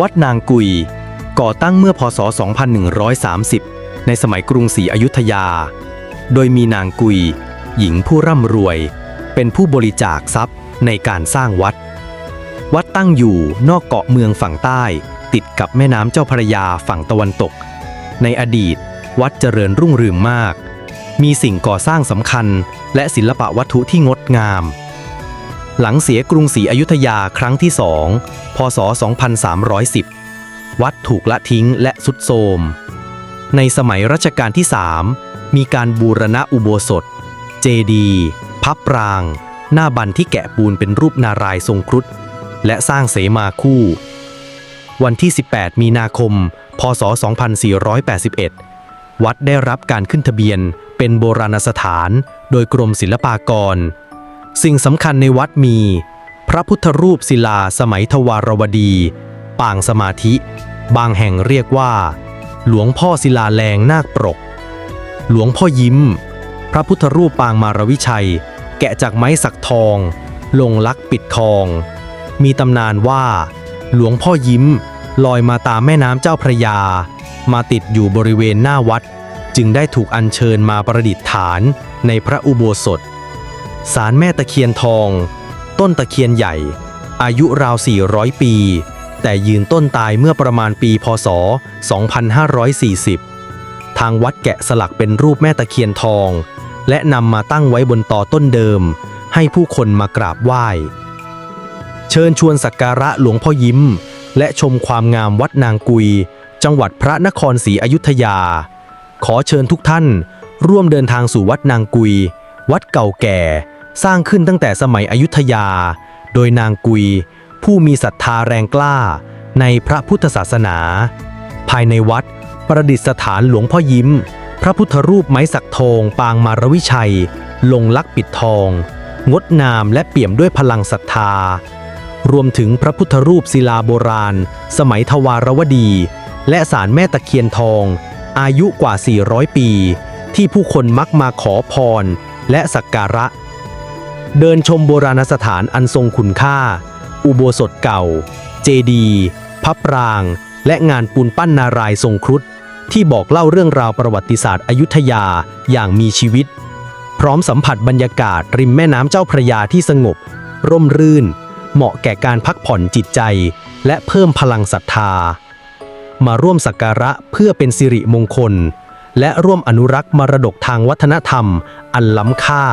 วัดนางกุย ก่อตั้งเมื่อพศ 2130 ในสมัยกรุงศรีอยุธยา โดยมีนางกุย หญิงผู้ร่ำรวย เป็นผู้บริจาคทรัพย์ในการสร้างวัด วัดตั้งอยู่นอกเกาะเมืองฝั่งใต้ ติดกับแม่น้ำเจ้าพระยาฝั่งตะวันตก ในอดีต วัดเจริญรุ่งเรืองมาก มีสิ่งก่อสร้างสำคัญ และศิลปะวัตถุที่งดงาม หลังเสียกรุงศรีอยุธยาครั้งที่สองพศ 2310 วัดถูกละทิ้งและสุดโทม ในสมัยรัชกาลที่สามมีการบูรณะอุโบสถ เจดีย์พับปราง หน้าบันที่แกะปูนเป็นรูปนารายทรงครุฑและสร้างเสมาคู่ วันที่ 18 มีนาคม พศ 2481 วัดได้รับการขึ้นทะเบียนเป็นโบราณสถานโดยกรมศิลปากร สิ่งสำคัญในวัดมี พระพุทธรูปศิลาสมัยทวารวดี ปางสมาธิ บางแห่งเรียกว่า หลวงพ่อศิลาแรงนาคปรก หลวงพ่อยิ้ม พระพุทธรูปปางมารวิชัย แกะจากไม้สักทอง ลงลักปิดทอง มีตำนานว่า หลวงพ่อยิ้มลอยมาตามแม่น้ำเจ้าพระยา มาติดอยู่บริเวณหน้าวัด จึงได้ถูกอัญเชิญมาประดิษฐานในพระอุโบสถ ศาลแม่ตะเคียนทอง ต้นตะเคียนใหญ่ อายุราว 400 ปี แต่ยืนต้นตายเมื่อประมาณปีพศ 2540 ทางวัดแกะสลักเป็นรูปแม่ตะเคียนทอง และนำมาตั้งไว้บนต่อต้นเดิม ให้ผู้คนมากราบไหว้ เชิญชวนสักการะหลวงพ่อยิ้ม และชมความงามวัดนางกุย จังหวัดพระนครศรีอยุธยา ขอเชิญทุกท่าน ร่วมเดินทางสู่วัดนางกุย วัดเก่าแก่ สร้างขึ้นตั้งแต่สมัยอยุธยา โดยนางกุย ผู้มีศรัทธาแรงกล้าในพระพุทธศาสนา ภายในวัดประดิษฐานหลวงพ่อยิ้ม พระพุทธรูปไม้สักทองปางมารวิชัย ลงลักปิดทอง งดงามและเปี่ยมด้วยพลังศรัทธา รวมถึงพระพุทธรูปศิลาโบราณ สมัยทวารวดี และศาลแม่ตะเคียนทอง อายุกว่า 400 ปี ที่ผู้คนมักมาขอพร และสักการะ เดินชมโบราณสถานอันทรงคุณค่า อุโบสถเก่า เจดีย์พับราง และงานปูนปั้นนารายทรงครุฑที่บอกเล่าเรื่องราวประวัติศาสตร์อยุธยาอย่างมีชีวิต พร้อมสัมผัสบรรยากาศริมแม่น้ำเจ้าพระยาที่สงบ ร่มรื่น เหมาะแก่การพักผ่อนจิตใจ และเพิ่มพลังศรัทธา มาร่วมสักการะเพื่อเป็นสิริมงคล และร่วมอนุรักษ์มรดกทางวัฒนธรรม อันล้ำค่า